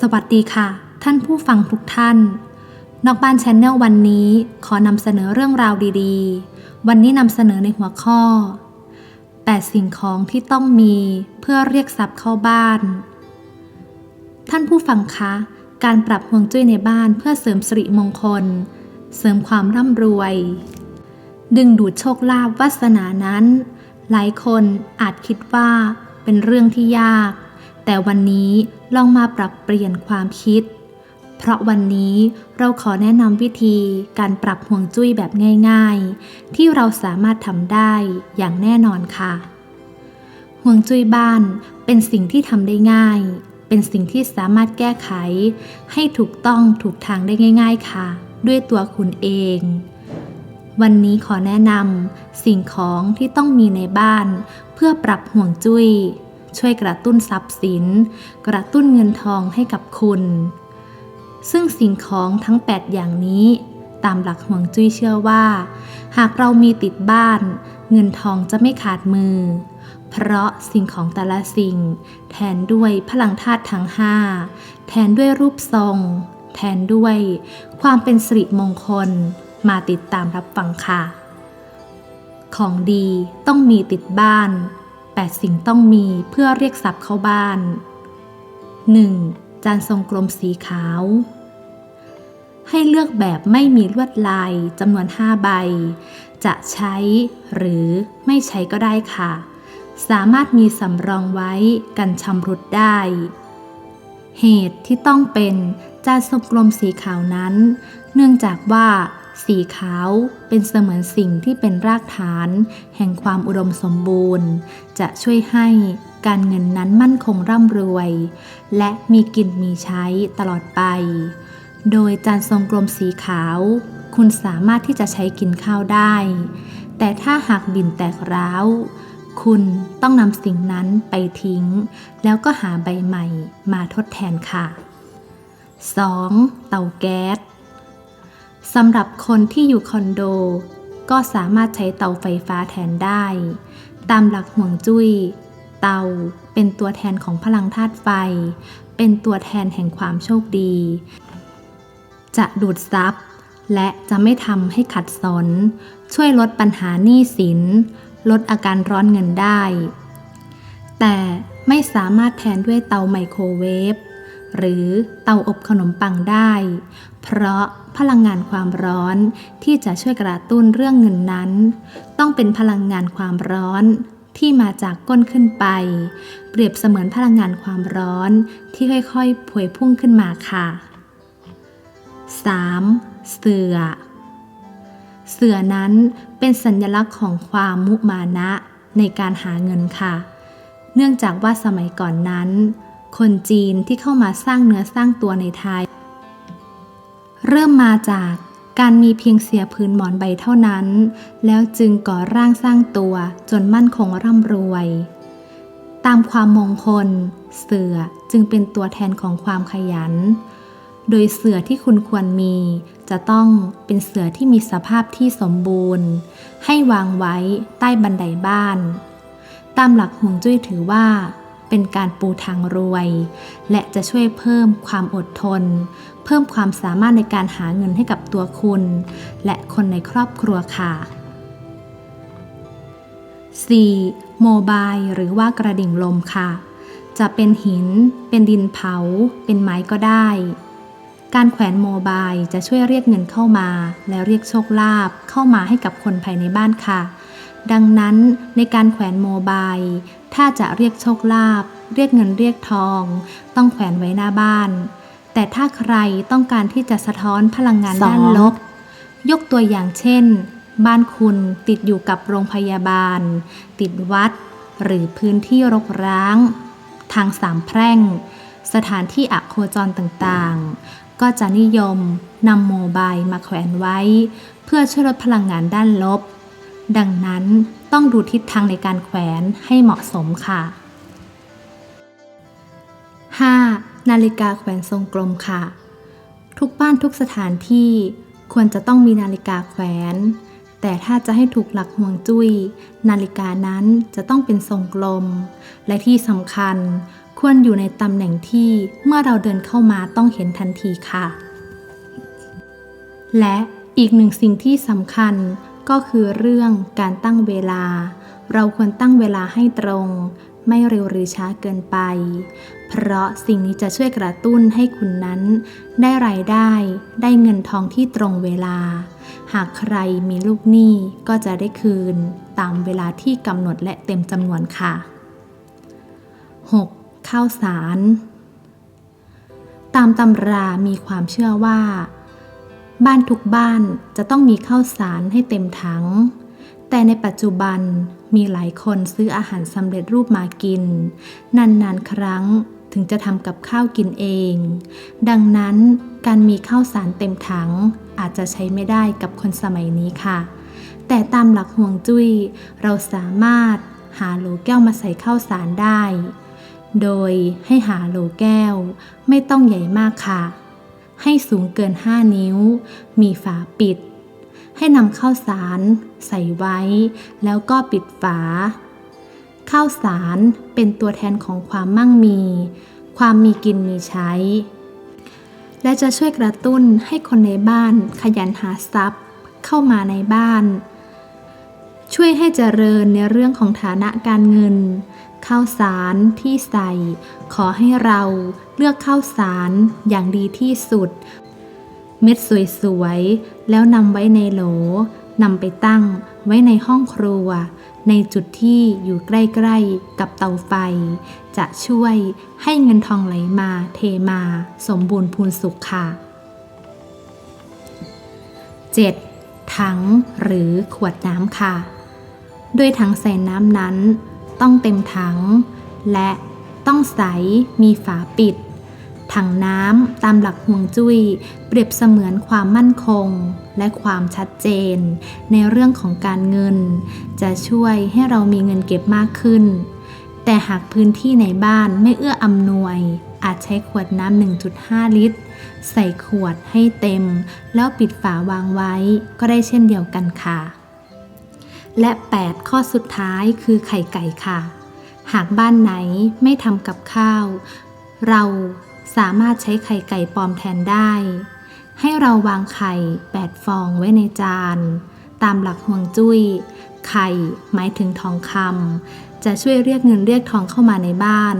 สวัสดีค่ะ ท่านผู้ฟังทุกท่าน นอกบ้านแชนแนลวันนี้ขอนำเสนอเรื่องราวดีๆ วันนี้นำเสนอในหัวข้อ 8 สิ่งของที่ต้องมีเพื่อเรียกทรัพย์เข้าบ้าน ท่านผู้ฟังคะ การปรับฮวงจุ้ยในบ้านเพื่อเสริมสิริมงคล เสริมความร่ำรวย ดึงดูดโชคลาภวาสนานั้น หลายคนอาจคิดว่าเป็นเรื่องที่ยาก แต่วันนี้ลองมาปรับเปลี่ยนความคิด เพราะวันนี้เราขอแนะนำวิธีการปรับห่วงจุ้ยแบบง่าย ๆ ที่เราสามารถทำได้อย่างแน่นอนค่ะ ห่วงจุ้ยบ้านเป็นสิ่งที่ทำได้ง่าย เป็นสิ่งที่สามารถแก้ไข ให้ถูกต้องถูกทางได้ง่าย ๆค่ะ ด้วยตัวคุณเองวันนี้ขอแนะนำสิ่งของที่ต้องมีในบ้าน เพื่อปรับห่วงจุ้ย ช่วยกระตุ้นทรัพย์สิน กระตุ้นเงินทองให้กับคุณ ซึ่งสิ่งของทั้ง 8 อย่างนี้ ตามหลักห่วงจุ้ยเชื่อว่า หากเรามีติดบ้าน เงินทองจะไม่ขาดมือ เพราะสิ่งของแต่ละสิ่ง แทนด้วยพลังธาตุทั้งห้าแทนด้วยรูปทรง แทนด้วย ความเป็นสิริมงคล มาติดตามรับฟังค่ะ ของดีต้องมีติดบ้าน 8 สิ่งต้องมีเพื่อเรียกทรัพย์เข้าบ้าน 1. จานทรงกลมสีขาว ให้เลือกแบบไม่มีลวดลายจำนวน 5 ใบ จะใช้หรือไม่ใช้ก็ได้ค่ะ สามารถมีสำรองไว้กันชำรุดได้ เหตุที่ต้องเป็นจานทรงกลมสีขาวนั้น เนื่องจากว่า สีขาวเป็นเสมือนสิ่งที่เป็นรากฐาน แห่งความอุดมสมบูรณ์ จะช่วยให้การเงินนั้นมั่นคงร่ำรวย และมีกินมีใช้ตลอดไป โดยจานทรงกลมสีขาว คุณสามารถที่จะใช้กินข้าวได้ แต่ถ้าหากบิ่นแตกร้าว คุณต้องนำสิ่งนั้นไปทิ้ง แล้วก็หาใบใหม่มาทดแทนค่ะ 2. เตาแก๊ส สำหรับคนที่อยู่คอนโด ก็สามารถใช้เตาไฟฟ้าแทนได้ ตามหลักห่วงจุ้ย เตาเป็นตัวแทนของพลังธาตุไฟ เป็นตัวแทนแห่งความโชคดี จะดูดซับและจะไม่ทำให้ขัดสน ช่วยลดปัญหาหนี้สิน ลดอาการร้อนเงินได้ แต่ไม่สามารถแทนด้วยเตาไมโครเวฟ หรือเตาอบขนมปังได้ เพราะพลังงานความร้อนที่จะช่วยกระตุ้นเรื่องเงินนั้น ต้องเป็นพลังงานความร้อนที่มาจากก้นขึ้นไป เปรียบเสมือนพลังงานความร้อนที่ค่อยๆผวยพุ่งขึ้นมาค่ะ 3. เสือ เสือนั้นเป็นสัญลักษณ์ของความมุมานะในการหาเงินค่ะ เนื่องจากว่าสมัยก่อนนั้น คนจีนที่เข้ามาสร้างเนื้อสร้างตัวในไทย เริ่มมาจากการมีเพียงเสียพื้นหมอนใบเท่านั้น แล้วจึงก่อร่างสร้างตัวจนมั่นคงร่ำรวย ตามความมงคล เสือจึงเป็นตัวแทนของความขยัน โดยเสือที่คุณควรมี จะต้องเป็นเสือที่มีสภาพที่สมบูรณ์ ให้วางไว้ใต้บันไดบ้าน ตามหลักห่วงจุ้ยถือว่า เป็นการปูทางรวย และจะช่วยเพิ่มความอดทน เพิ่มความสามารถในการหาเงินให้กับตัวคุณ และคนในครอบครัวค่ะ 4. โมบายหรือว่ากระดิ่งลมค่ะ จะเป็นหิน เป็นดินเผา เป็นไม้ก็ได้ การแขวนโมบายจะช่วยเรียกเงินเข้ามา และเรียกโชคลาภเข้ามาให้กับคนภายในบ้านค่ะดังนั้นในการแขวนโมบาย ถ้าจะเรียกโชคลาภเรียกเงินเรียกทอง ต้องแขวนไว้หน้าบ้าน แต่ถ้าใครต้องการที่จะสะท้อนพลังงานด้านลบ ยกตัวอย่างเช่น บ้านคุณติดอยู่กับโรงพยาบาล ติดวัด หรือพื้นที่รกร้าง ทางสามแพร่ง สถานที่อโคจรต่างๆ ก็จะนิยมนำโมบายมาแขวนไว้ เพื่อช่วยลดพลังงานด้านลบ ดังนั้นต้องดูทิศทางในการแขวนให้เหมาะสมค่ะ 5. นาฬิกาแขวนทรงกลมค่ะ ทุกบ้านทุกสถานที่ควรจะต้องมีนาฬิกาแขวน แต่ถ้าจะให้ถูกหลักห่วงจุย้ย นาฬิกานั้นจะต้องเป็นทรงกลม และที่สำคัญควรอยู่ในตำแหน่งที่เมื่อเราเดินเข้ามาต้องเห็นทันทีค่ะ และอีกหนึ่งสิ่งที่สำคัญ ก็คือเรื่องการตั้งเวลา เราควรตั้งเวลาให้ตรง ไม่เร็วหรือช้าเกินไป เพราะสิ่งนี้จะช่วยกระตุ้นให้คุณนั้น ได้รายได้ ได้เงินทองที่ตรงเวลา หากใครมีลูกหนี้ก็จะได้คืน ตามเวลาที่กำหนดและเต็มจำนวนค่ะ 6. ข้าวสาร ตามตำรามีความเชื่อว่า บ้านทุกบ้านจะต้องมีข้าวสารให้เต็มถัง แต่ในปัจจุบันมีหลายคนซื้ออาหารสำเร็จรูปมากิน นานๆครั้งถึงจะทำกับข้าวกินเอง ดังนั้นการมีข้าวสารเต็มถังอาจจะใช้ไม่ได้กับคนสมัยนี้ค่ะ แต่ตามหลักห่วงจุ้ย เราสามารถหาโหลแก้วมาใส่ข้าวสารได้ โดยให้หาโหลแก้วไม่ต้องใหญ่มากค่ะ ให้สูงเกิน 5 นิ้ว มีฝาปิด ให้นำข้าวสารใส่ไว้ แล้วก็ปิดฝา ข้าวสารเป็นตัวแทนของความมั่งมี ความมีกินมีใช้ และจะช่วยกระตุ้นให้คนในบ้านขยันหาทรัพย์เข้ามาในบ้าน ช่วยให้เจริญในเรื่องของฐานะการเงิน ข้าวสารที่ใส่ ขอให้เราเลือกข้าวสารอย่างดีที่สุด เม็ดสวยๆ แล้วนำไว้ในโหลนำไปตั้งไว้ในห้องครัว ในจุดที่อยู่ใกล้ๆ กับเตาไฟ จะช่วยให้เงินทองไหลมาเทมา สมบูรณ์พูนสุขค่ะ 7. ถังหรือขวดน้ำค่ะ โดยถังใส่น้ำนั้น ต้องเต็มถัง และต้องใสมีฝาปิด ถังน้ำตามหลักห่วงจุย้ย เปรียบเสมือนความมั่นคง และความชัดเจน ในเรื่องของการเงิน จะช่วยให้เรามีเงินเก็บมากขึ้น แต่หากพื้นที่ในบ้านไม่เอื้ออำนวย อาจใช้ขวดน้ำ 1.5 ลิตร ใส่ขวดให้เต็ม แล้วปิดฝาวางไว้ก็ได้เช่นเดียวกันค่ะ และ 8 ข้อสุดท้ายคือไข่ไก่ค่ะ หากบ้านไหนไม่ทำกับข้าว เราสามารถใช้ไข่ไก่ปลอมแทนได้ ให้เราวางไข่ 8 ฟองไว้ในจาน ตามหลักห่วงจุย้ย ไข่หมายถึงทองคำจะช่วยเรียกเงินเรียกทองเข้ามาในบ้าน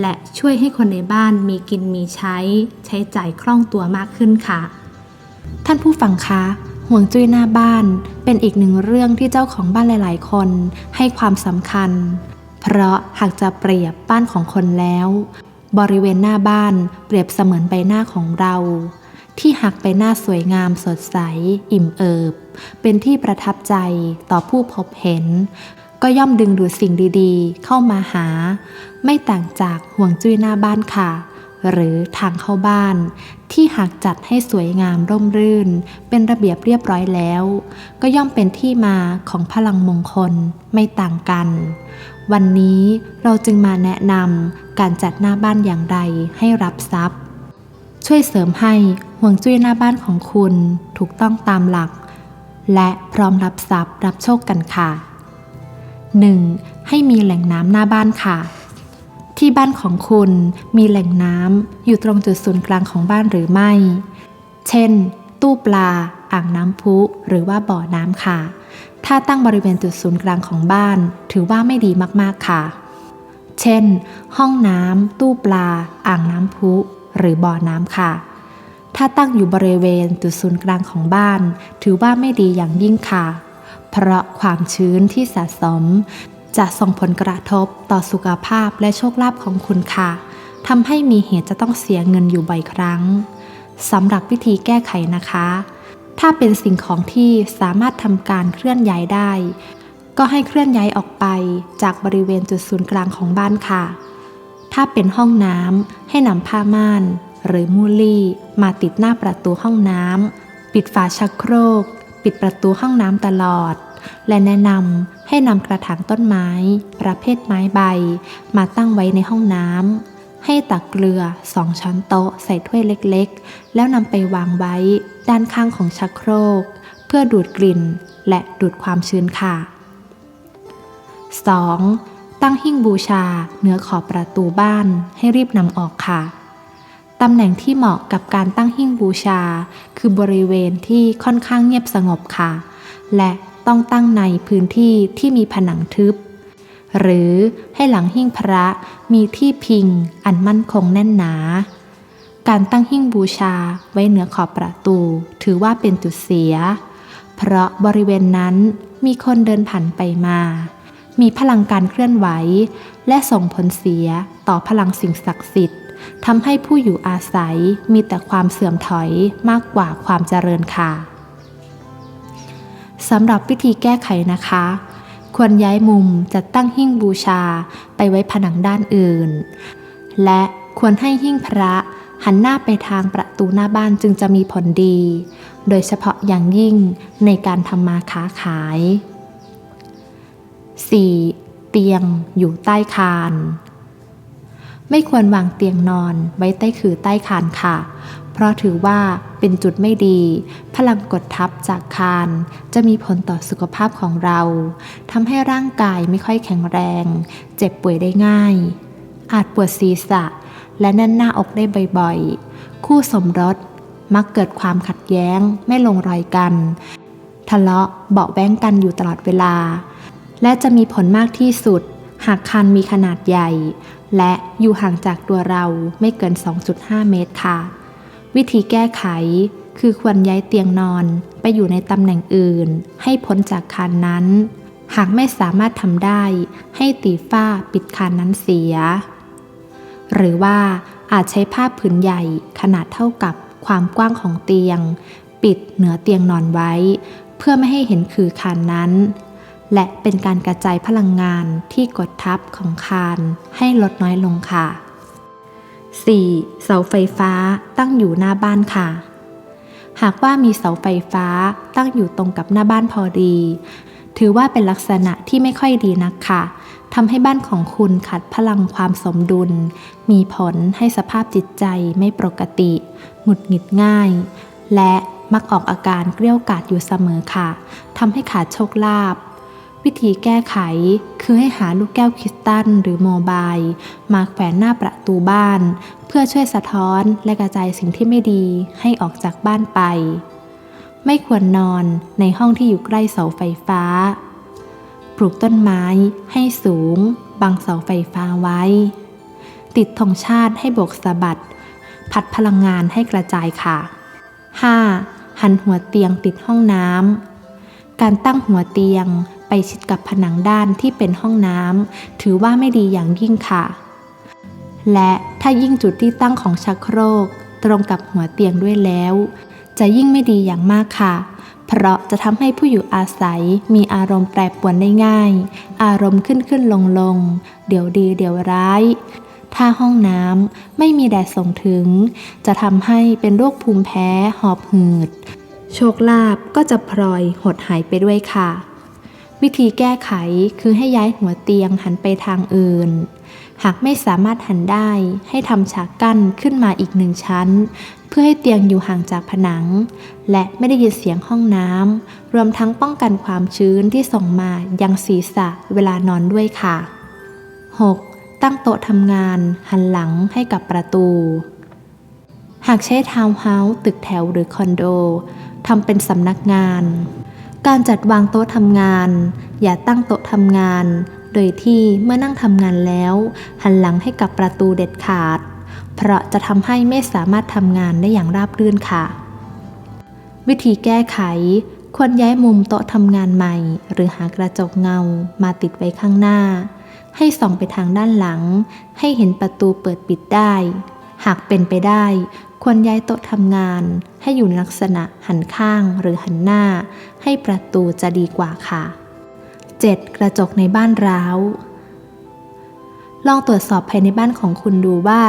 และช่วยให้คนในบ้านมีกินมีใช้ ใช้จ่ายคล่องตัวมากขึ้นค่ะ ท่านผู้ฟังคะ ห่วงจุ้ยหน้าบ้านเป็นอีกหนึ่งเรื่องที่เจ้าของบ้านหลาย ๆ คนให้ความสำคัญ เพราะหากจะเปรียบบ้านของคนแล้ว บริเวณหน้าบ้านเปรียบเสมือนใบหน้าของเรา ที่หักไปหน้าสวยงามสดใส อิ่มเอิบ เป็นที่ประทับใจต่อผู้พบเห็น ก็ย่อมดึงดูดสิ่งดี ๆ เข้ามาหา ไม่ต่างจากห่วงจุ้ยหน้าบ้านค่ะ หรือทางเข้าบ้าน ที่หากจัดให้สวยงามร่มรื่น เป็นระเบียบเรียบร้อยแล้ว ก็ย่อมเป็นที่มาของพลังมงคลไม่ต่างกัน วันนี้เราจึงมาแนะนำการจัดหน้าบ้านอย่างไรให้รับทรัพย์ ช่วยเสริมให้ห่วงจุ้ยหน้าบ้านของคุณถูกต้องตามหลัก และพร้อมรับทรัพย์รับโชคกันค่ะ 1. ให้มีแหล่งน้ำหน้าบ้านค่ะ ที่บ้านของคุณมีแหล่งน้ำอยู่ตรงจุดศูนย์กลางของบ้านหรือไม่ เช่น ตู้ปลา อ่างน้ำพุ หรือว่าบ่อน้ำค่ะ ถ้าตั้งบริเวณจุดศูนย์กลางของบ้าน ถือว่าไม่ดีมากๆค่ะ เช่น ห้องน้ำตู้ปลา อ่างน้ำพุ หรือบ่อน้ำค่ะ ถ้าตั้งอยู่บริเวณจุดศูนย์กลางของบ้าน ถือว่าไม่ดีอย่างยิ่งค่ะ เพราะความชื้นที่สะสม จะส่งผลกระทบต่อสุขภาพและโชคลาภของคุณค่ะทำให้มีเหตุจะต้องเสียเงินอยู่บ่อยครั้งสำหรับวิธีแก้ไขนะคะ ถ้าเป็นสิ่งของที่สามารถทำการเคลื่อนย้ายได้ ก็ให้เคลื่อนย้ายออกไปจากบริเวณจุดศูนย์กลางของบ้านค่ะ ถ้าเป็นห้องน้ำให้นำผ้าม่าน หรือมูลี่มาติดหน้าประตูห้องน้ำปิดฝาชักโครก ปิดประตูห้องน้ำตลอด และแนะนำให้นำกระถางต้นไม้ ประเภทไม้ใบ มาตั้งไว้ในห้องน้ำให้ตักเกลือสองช้อนโต๊ะใส่ถ้วยเล็กๆ แล้วนำไปวางไว้ ด้านข้างของชักโครก เพื่อดูดกลิ่น และดูดความชื้นค่ะ 2. ตั้งหิ้งบูชาเหนือขอบประตูบ้านให้รีบนำออกค่ะตำแหน่งที่เหมาะกับการตั้งหิ้งบูชา คือบริเวณที่ค่อนข้างเงียบสงบค่ะ และ ต้องตั้งในพื้นที่ที่มีผนังทึบ หรือให้หลังหิ้งพระมีที่พิงอันมั่นคงแน่นหนา การตั้งหิ้งบูชาไว้เหนือขอบประตู ถือว่าเป็นจุดเสีย เพราะบริเวณนั้นมีคนเดินผ่านไปมา มีพลังการเคลื่อนไหว และส่งผลเสียต่อพลังสิ่งศักดิ์สิทธิ์ทำให้ผู้อยู่อาศัยมีแต่ความเสื่อมถอยมากกว่าความเจริญค่ะ สำหรับวิธีแก้ไขนะคะ ควรย้ายมุมจัดตั้งหิ้งบูชาไปไว้ผนังด้านอื่น และควรให้หิ้งพระหันหน้าไปทางประตูหน้าบ้านจึงจะมีผลดี โดยเฉพาะอย่างยิ่งในการทำมาค้าขาย 4. เตียงอยู่ใต้คาน ไม่ควรวางเตียงนอนไว้ใต้คือใต้คานค่ะ เพราะถือว่าเป็นจุดไม่ดี พลังกดทับจากคานจะมีผลต่อสุขภาพของเราทำให้ร่างกายไม่ค่อยแข็งแรง เจ็บป่วยได้ง่าย อาจปวดศีรษะ และแน่นหน้าอกได้บ่อยๆ คู่สมรสมักเกิดความขัดแย้งไม่ลงรอยกัน ทะเลาะเบาแว้งกันอยู่ตลอดเวลา และจะมีผลมากที่สุด หากคันมีขนาดใหญ่ และอยู่ห่างจากตัวเราไม่เกิน 2.5 เมตรค่ะ วิธีแก้ไขคือควรย้ายเตียงนอนไปอยู่ในตำแหน่งอื่น ให้พ้นจากคานนั้น หากไม่สามารถทำได้ ให้ตีฝ้าปิดคานนั้นเสีย หรือว่าอาจใช้ผ้าผืนใหญ่ขนาดเท่ากับความกว้างของเตียง ปิดเหนือเตียงนอนไว้ เพื่อไม่ให้เห็นคือคานนั้น และเป็นการกระจายพลังงานที่กดทับของคานให้ลดน้อยลงค่ะ 4. เสาไฟฟ้าตั้งอยู่หน้าบ้านค่ะ หากว่ามีเสาไฟฟ้าตั้งอยู่ตรงกับหน้าบ้านพอดี ถือว่าเป็นลักษณะที่ไม่ค่อยดีนักค่ะทำให้บ้านของคุณขาดพลังความสมดุล มีผลให้สภาพจิตใจไม่ปกติ หงุดหงิดง่าย และมักออกอาการเกลี้ยวกราดอยู่เสมอค่ะทำให้ขาดโชคลาภ วิธีแก้ไขคือให้หาลูกแก้วคริสตัลหรือโมบาย มาแขวนหน้าประตูบ้าน เพื่อช่วยสะท้อนและกระจายสิ่งที่ไม่ดีให้ออกจากบ้านไป ไม่ควรนอนในห้องที่อยู่ใกล้เสาไฟฟ้า ปลูกต้นไม้ให้สูง บังเสาไฟฟ้าไว้ ติดธงชาติให้โบกสะบัด พัดพลังงานให้กระจายค่ะ 5. หันหัวเตียงติดห้องน้ำการตั้งหัวเตียง ไปชิดกับผนังด้านที่เป็นห้องน้ำถือว่าไม่ดีอย่างยิ่งค่ะ และถ้ายิ่งจุดที่ตั้งของชักโครก ตรงกับหัวเตียงด้วยแล้ว จะยิ่งไม่ดีอย่างมากค่ะ เพราะจะทำให้ผู้อยู่อาศัยมีอารมณ์แปรปรวนได้ง่าย อารมณ์ขึ้นขึ้นลงลงเดี๋ยวดีเดี๋ยวร้ายถ้าห้องน้ำไม่มีแดดส่งถึง จะทำให้เป็นโรคภูมิแพ้หอบหืด โชคลาภก็จะพลอยหดหายไปด้วยค่ะ วิธีแก้ไขคือให้ย้ายหัวเตียงหันไปทางอื่น หากไม่สามารถหันได้ให้ทำฉากกั้นขึ้นมาอีกหนึ่งชั้น เพื่อให้เตียงอยู่ห่างจากผนัง และไม่ได้ยินเสียงห้องน้ำรวมทั้งป้องกันความชื้นที่ส่งมายังศีรษะเวลานอนด้วยค่ะ 6. ตั้งโต๊ะทำงานหันหลังให้กับประตู หากใช้ทาวน์เฮาส์ตึกแถวหรือคอนโดทำเป็นสำนักงาน การจัดวางโต๊ะทำงาน อย่าตั้งโต๊ะทำงาน โดยที่เมื่อนั่งทำงานแล้ว หันหลังให้กับประตูเด็ดขาด เพราะจะทำให้ไม่สามารถทำงานได้อย่างราบรื่นค่ะ วิธีแก้ไข ควรย้ายมุมโต๊ะทำงานใหม่ หรือหากระจกเงามาติดไว้ข้างหน้า ให้ส่องไปทางด้านหลัง ให้เห็นประตูเปิดปิดได้ หากเป็นไปได้ ควรย้ายโต๊ะทำงาน ให้อยู่ในลักษณะหันข้างหรือหันหน้า ให้ประตูจะดีกว่าค่ะ 7. กระจกในบ้านร้าว ลองตรวจสอบภายในบ้านของคุณดูว่า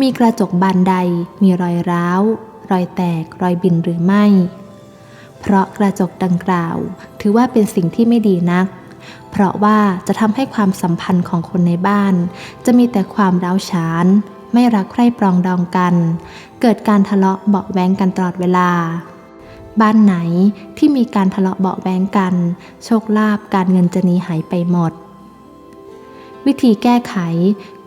มีกระจกบานใด มีรอยร้าว รอยแตก รอยบินหรือไม่ เพราะกระจกดังกล่าว ถือว่าเป็นสิ่งที่ไม่ดีนักเพราะว่าจะทำให้ความสัมพันธ์ของคนในบ้าน จะมีแต่ความร้าวฉาน ไม่รักใคร่ปรองดองกัน เกิดการทะเลาะเบาแว้งกันตลอดเวลา บ้านไหนที่มีการทะเลาะเบาแว้งกัน โชคลาภการเงินจะหนีหายไปหมด วิธีแก้ไข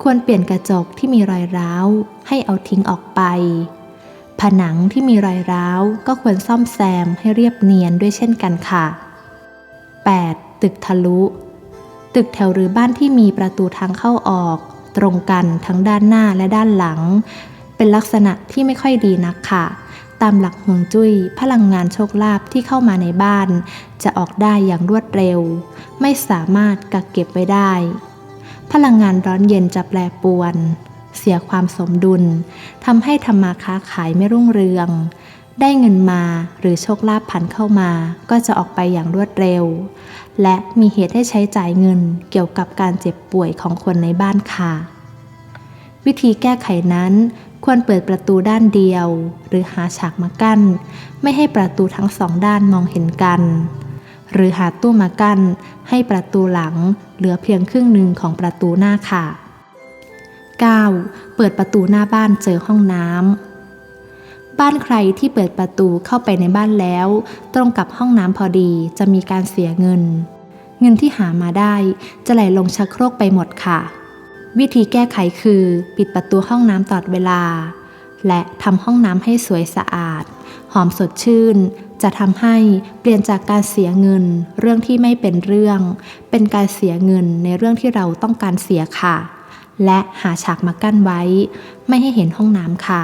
ควรเปลี่ยนกระจกที่มีรอยร้าว ให้เอาทิ้งออกไป ผนังที่มีรอยร้าวก็ควรซ่อมแซมให้เรียบเนียนด้วยเช่นกันค่ะ 8. ตึกทะลุ ตึกแถวหรือบ้านที่มีประตูทางเข้าออก ตรงกันทั้งด้านหน้าและด้านหลัง เป็นลักษณะที่ไม่ค่อยดีนักค่ะ ตามหลักฮวงจุ้ยพลังงานโชคลาภที่เข้ามาในบ้าน จะออกได้อย่างรวดเร็ว ไม่สามารถกักเก็บไว้ได้ พลังงานร้อนเย็นจะแปรปรวน เสียความสมดุลทำให้ทำมาค้าขายไม่รุ่งเรือง ได้เงินมาหรือโชคลาภผันเข้ามา ก็จะออกไปอย่างรวดเร็ว และมีเหตุให้ใช้จ่ายเงินเกี่ยวกับการเจ็บป่วยของคนในบ้านค่ะ วิธีแก้ไขนั้นควรเปิดประตูด้านเดียว หรือหาฉากมากั้น ไม่ให้ประตูทั้งสองด้านมองเห็นกัน หรือหาตู้มากั้น ให้ประตูหลังเหลือเพียงครึ่งหนึ่งของประตูหน้าค่ะ 9. เปิดประตูหน้าบ้านเจอห้องน้ำ บ้านใครที่เปิดประตูเข้าไปในบ้านแล้ว ตรงกับห้องน้ำพอดีจะมีการเสียเงิน เงินที่หามาได้จะไหลลงชักโครกไปหมดค่ะ วิธีแก้ไขคือปิดประตูห้องน้ำตลอดเวลา และทำห้องน้ำให้สวยสะอาด หอมสดชื่น จะทำให้เปลี่ยนจากการเสียเงิน เรื่องที่ไม่เป็นเรื่อง เป็นการเสียเงินในเรื่องที่เราต้องการเสียค่ะ และหาฉากมากั้นไว้ ไม่ให้เห็นห้องน้ำค่ะ